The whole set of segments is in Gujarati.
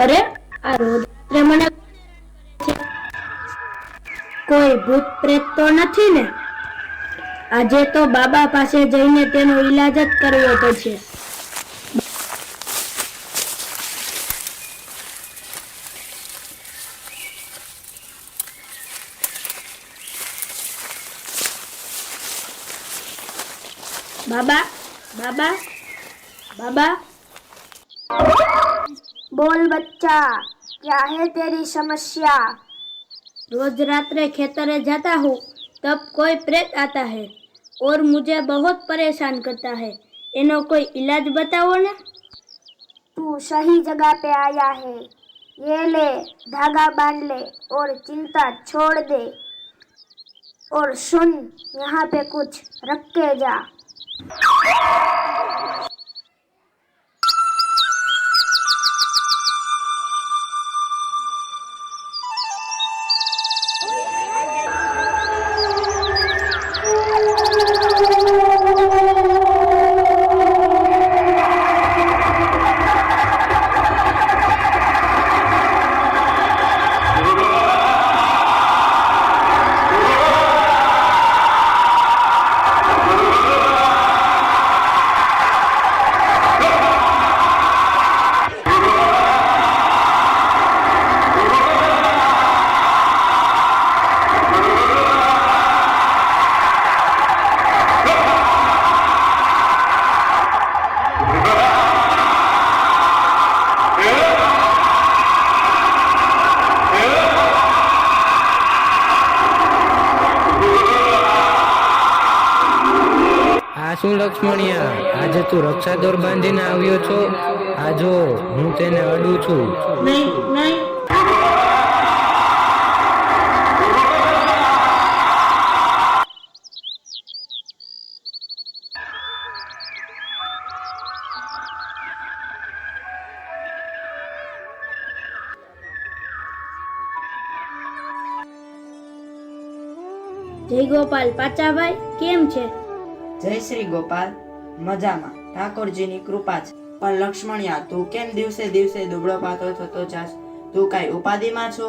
અરે? આ રોદ્રે મને કોઈ ભૂત પ્રેત તો નથી ને? આજે તો બાબા પાસે જઈને તેનો ઈલાજ જ કરવો પડશે બાબા બાબા બાબા. बोल बच्चा क्या है तेरी समस्या? रोज रात्रे खेतरे जाता हूँ तब कोई प्रेत आता है और मुझे बहुत परेशान करता है। इनो कोई इलाज बताओ ना। तू सही जगह पे आया है। ये ले धागा बाँध ले और चिंता छोड़ दे। और सुन यहाँ पे कुछ रख के जा। લક્ષ્મણિયા આજે તું રક્ષા દોર બાંધીને આવ્યો છો? આજો હું તેને અડું છું. નહીં નહીં. જય ગોપાલ પાચાભાઈ કેમ છે? જય શ્રી ગોપાલ. મજામાં. ઠાકોરજીની કૃપા છે. પણ લક્ષ્મણિયા, તું કેમ દિવસે દિવસે દુબળો પાતળો થતો જાસ તું કાંઈ ઉપાધિમાં છો?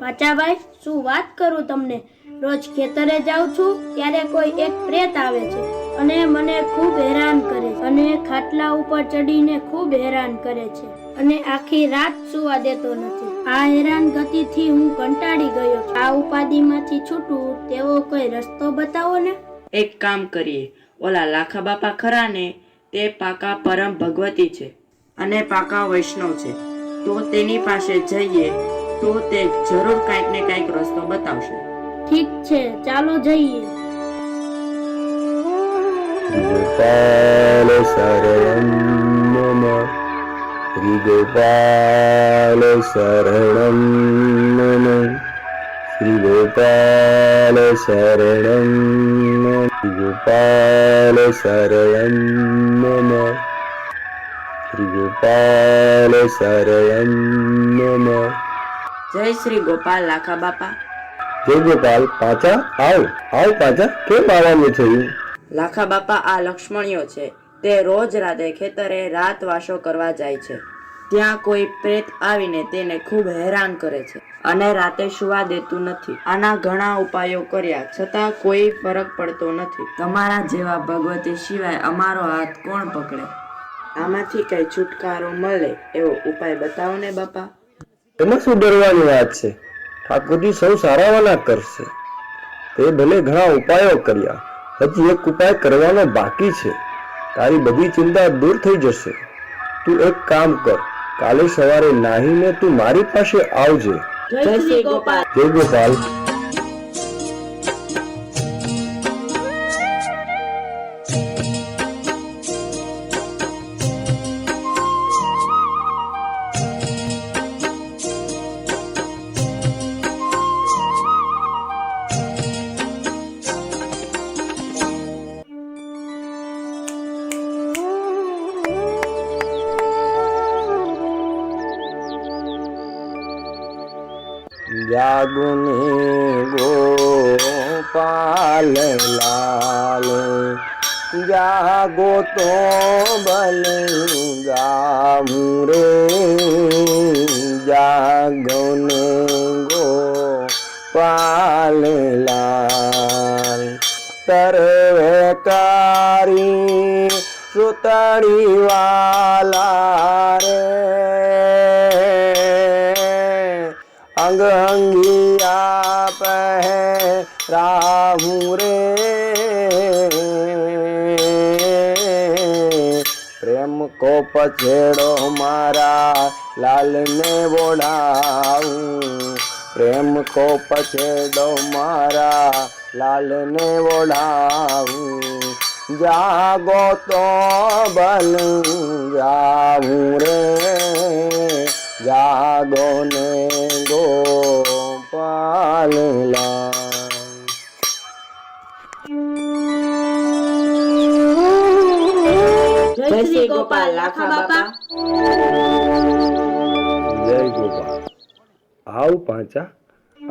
પાચાભાઈ શું વાત કરું તમને? રોજ ખેતરે જાઉં છું, ત્યારે કોઈ એક પ્રેત આવે છે અને મને ખૂબ હેરાન કરે છે અને ખાટલા ઉપર ચડીને ખૂબ હેરાન કરે છે અને આખી રાત સુવા દેતો નથી. આ હેરાન ગતિથી હું કંટાળી ગયો આ ઉપાધિમાંથી છૂટું, તેવો કોઈ રસ્તો બતાવો ને? એક કામ કરીએ. ઓલા લાખા બાપા ખરા ને? તે પાકા પરમ ભગવતી છે અને પાકા વૈષ્ણવ છે. તો તેની પાસે જઈએ તો તે જરૂર કાંઈક ને કાંઈક રસ્તો બતાવશે. ઠીક છે ચાલો જઈએ. ગોપાલ શરણમ મમ શ્રી ગોપાલ શરણમ શ્રી ગોપાલ શરણમ મમ શ્રી ગોપાલ શરણમ મમ શ્રી ગોપાલ શરણમ મમ જય શ્રી ગોપાલ લાખા બાપા જય ગોપાલ પાછા આવ આવ પાછા કેમ આવવાનું થયું લાખા બાપા આ લક્ષ્મણીઓ છે. તે રોજ રાતે ખેતરે રાત વાસો કરવા જાય છે. ત્યાં કોઈ પ્રેત આવીને તેને ખૂબ હેરાન કરે છે અને રાતે સુવા દેતું નથી. આના ઘણા ઉપાયો કર્યા, છતાં કોઈ ફરક પડતો નથી. તમારા જેવા ભગવતી સિવાય અમારો હાથ કોણ પકડે? આમાંથી કઈ છુટકારો મળે એવો ઉપાય બતાવો ને બાપા. એમાં શું ડરવાની વાત છે? ઠાકોરજી સૌ સારાવાના કરશે. તે ભલે ઘણા ઉપાયો કર્યા, હજી એક ઉપાય કરવાનો બાકી છે. તારી બધી ચિંતા દૂર થઈ જશે. તું એક કામ કર. કાલે સવારે નાહીને તું મારી પાસે આવજે. જય શ્રી ગોપાલ. જય ગોપાલ. જાગુને ગોપાલ લાલ જાગો તો બલ ગામું રે જાગો ને ગો પાલલાલ તરવે કારી સુતળી વાલા રે અંગ અંગિયા પહે રાહું રે પ્રેમ કો પછેડો મારા, લાલને વોડાવું. પ્રેમ કો પછેડો મારા, લાલને વોડાવું. જાગો તો બલ જાવું રે.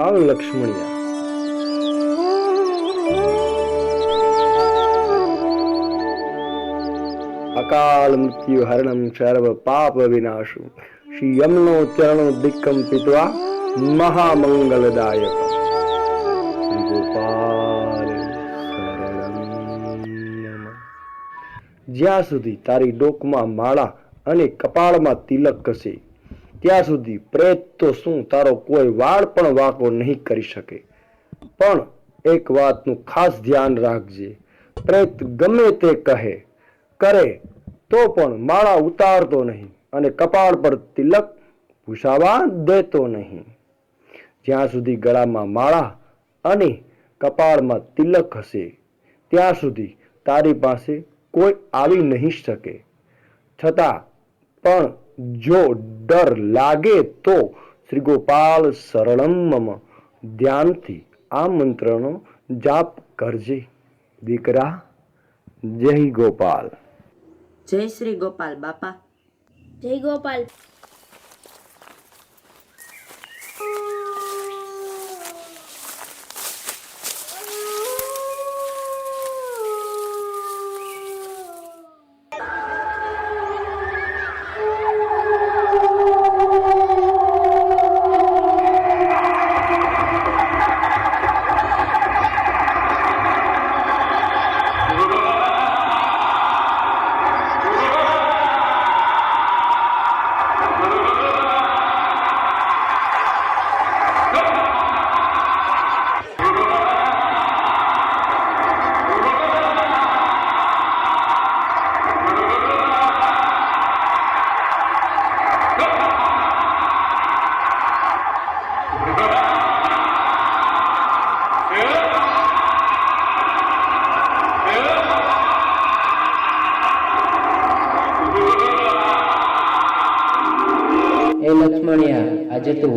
આવ લક્ષ્મણિયા અકાલ મૃત્યુ હરણમ સર્વ પાપ વિનાશુ શ્રી યમનો ચરણો દિક્કમ પિત્વા મહામંગલદાયક શ્રી ગોપાલ શરણમ નમઃ. જ્યાં સુધી તારી ડોકમાં માળા અને કપાળમાં તિલક કશે ત્યાં સુધી પ્રેત તો શું તારો કોઈ વાળ પણ વાંકો નહીં કરી શકે. પણ એક વાતનું ખાસ ધ્યાન રાખજે. પ્રેત ગમે તે કહે, કરે, તો પણ માળા ઉતારતો નહીં અને કપાળ પર તિલક ભૂસાવા દેતો નહીં. જ્યાં સુધી ગળામાં માળા અને કપાળમાં તિલક હશે, ત્યાં સુધી તારી પાસે કોઈ આવી નહીં શકે. છતાં પણ જો ડર લાગે તો શ્રી ગોપાલ શરણમ ધ્યાનથી આ મંત્રનો જાપ કરજે. દીકરા જય ગોપાલ. જય શ્રી ગોપાલ બાપા. જય ગોપાલ.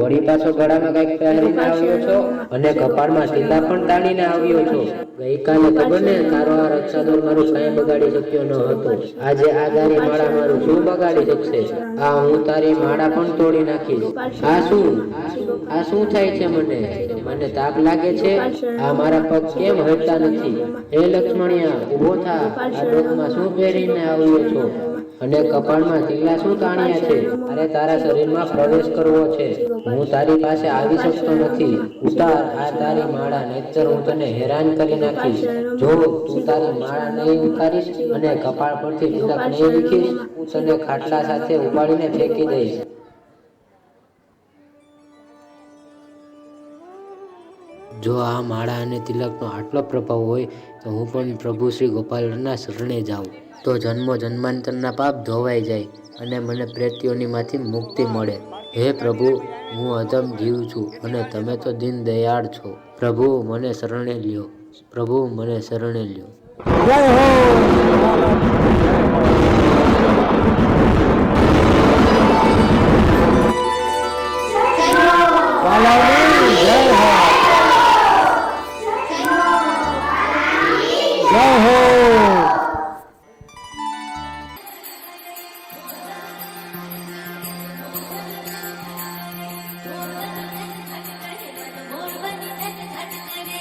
વળી પાછો ગળામાં કંઈક પહેરીને આવ્યો છો અને કપાળમાં સીધા પણ તાણીને આવ્યો છો. ગઈકાલે ખબર ને તારો આ રક્ષાદોર મારું કઈ બગાડી શક્યો ન હતો. આજે આ તારી માળા મારું શું બગાડી શકશે? આ હું તારી માળા પણ તોડી નાખીશ. આ શું? આ શું થાય છે મને? મને તાપ લાગે છે? આ મારા પગ કેમ હલતા નથી? હે લક્ષ્મણિયા ઊભો થા. આ ડોકમાં શું પહેરીને આવ્યો છો? અને કપાળમાં તીલા શું તાણ્યા છે? અરે તારા શરીરમાં પ્રવેશ કરવો છે. હું તારી પાસે આવી શકતો નથી. ઉતાર, આ તારી માળા. નહીતર હું તને હેરાન કરી નાખીશ. જો તું તારી માળા નહીં ઉતારીશ અને કપાળ પરથી તિલક નહીં લીખીશ હું તને ખાટલા સાથે ઉપાડીને ફેંકી દઈશ. જો આ માળા અને તિલકનો આટલો પ્રભાવ હોય, તો હું પણ પ્રભુ શ્રી ગોપાલના શરણે જાઉં. તો જન્મો જન્માંતરના પાપ ધોવાઈ જાય અને મને પ્રેતીઓનીમાંથી મુક્તિ મળે. હે પ્રભુ, હું અધમ જીવ છું અને તમે તો દિન દયાળ છો. પ્રભુ, મને શરણે લ્યો. પ્રભુ, મને શરણે લ્યો.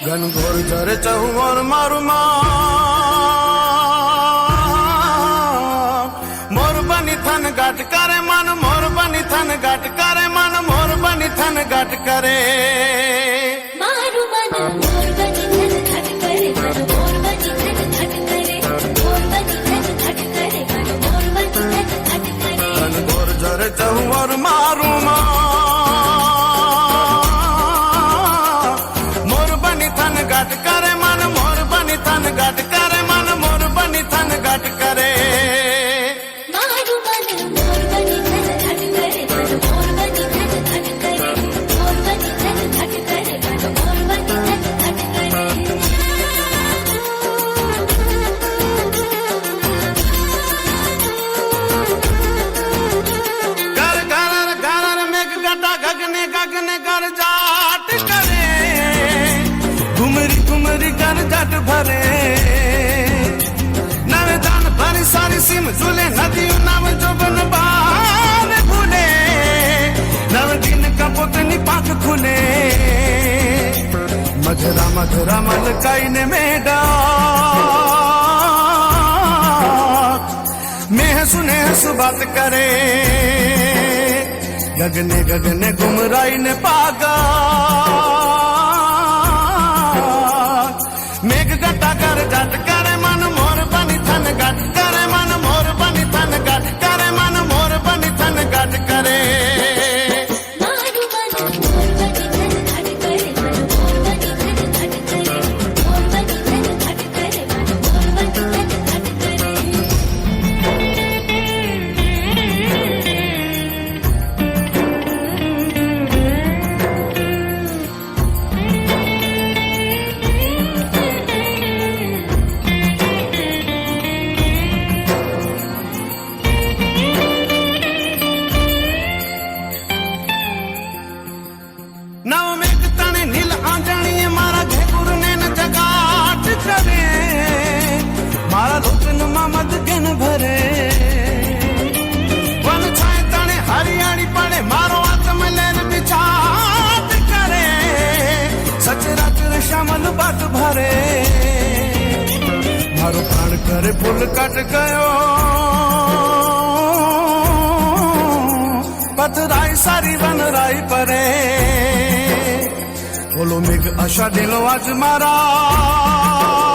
ઘનઘોર ઝરે ચહુવર મારું માં મોર બની થન ગાટ કરે મન મોર બની થન ગાટ કરે મન મોર બની થન ગાટ કરે મા પ્રભુને મધરા મધરા મલકાઈને મેડા મેં સુને હસુ વાત કરે. ગગને ગગને ગુમરાઈને પાગા. મેઘ ગટા કર જટ કરે, મન મોર બની થન ગટ કરે, મન મોર મારો પ્રાણ કરે ફૂલ કાટ ગયો. પથરાય સારી વનરાય પરે. બોલો મેઘ આશા દિલો આજ મારા.